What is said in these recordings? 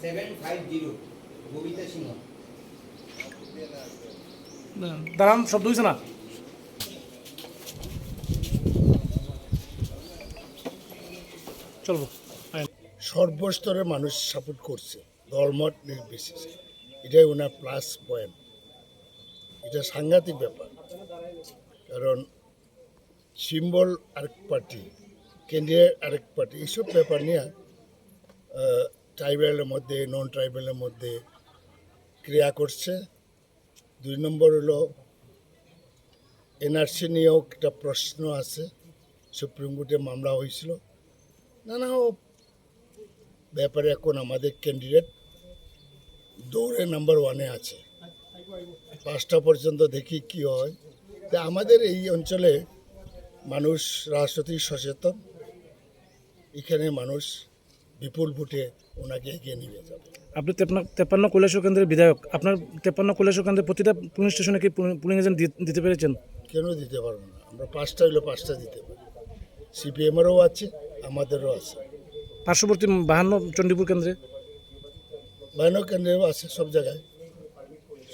Seven five zero Babita Singh দাঁড়ান শব্দ হয়েছে না? চলবো সর্বস্তরের মানুষ সাপোর্ট করছে দলমত নির্বিশেষে। এটাই ওনার প্লাস পয়েন্ট এটা সাংঘাতিক ব্যাপার। কারণ সিম্বল আরেক পার্টি ক্যান্ডিডেট আরেক পার্টি। এইসব ব্যাপার নিয়ে ট্রাইবেলের মধ্যে নন ট্রাইবেলের মধ্যে ক্রিয়া করছে। দুই নম্বর হলো, এনআরসি নিয়েও একটা প্রশ্ন আছে। সুপ্রিম কোর্টে মামলা হয়েছিল। নানা ব্যাপারে এখন আমাদের ক্যান্ডিডেট দৌড়ে নাম্বার ওয়ানে আছে। পাঁচটা পর্যন্ত দেখি কি হয়। তা আমাদের এই অঞ্চলে মানুষ রাজনৈতিক সচেতন। এখানে মানুষ বিপুল ভোটে ওনাকে এগিয়ে নিয়ে যাবে। আপনি তেপান্ন কৈলাসর কেন্দ্রের বিধায়ক আপনার তেপান্ন কৈলাসর কেন্দ্রের প্রতিটা পুলিশ স্টেশনে কি পুলিং এজেন্ট দিতে পেরেছেন? কেন দিতে পারব না? আমরা পাঁচটা হইলে পাঁচটা দিতে পারি। সিপিএমেরও আছে আমাদেরও আছে। পার্শ্ববর্তী বাহান্ন চণ্ডীপুর কেন্দ্রে? বায়নক কেন্দ্রেও আছে সব জায়গায়।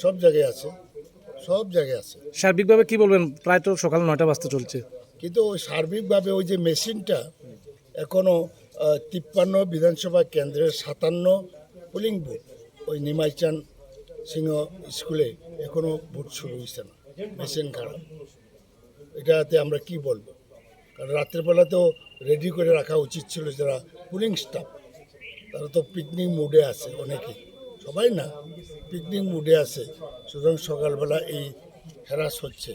সব জায়গায় আছে সব জায়গায় আছে। সার্বিকভাবে কি বলবেন? প্রায় তো সকাল নয়টা বাজতে চলছে। কিন্তু ওই সার্বিকভাবে ওই যে মেশিনটা এখনও তিপ্পান্ন বিধানসভা কেন্দ্রের সাতান্ন পোলিং বুথ ওই নিমাইচান সিংহ স্কুলে এখনও ভোট শুরু হয়েছে না। মেশিন খারাপ এটাতে আমরা কি বলব? কারণ রাত্রেবেলা তো রেডি করে রাখা উচিত ছিল যারা পুলিং স্টাফ তারা তো পিকনিক মুডে আছে অনেকে সবাই না পিকনিক মুডে আছে। সুতরাং সকালবেলা এই হ্যারাস হচ্ছে।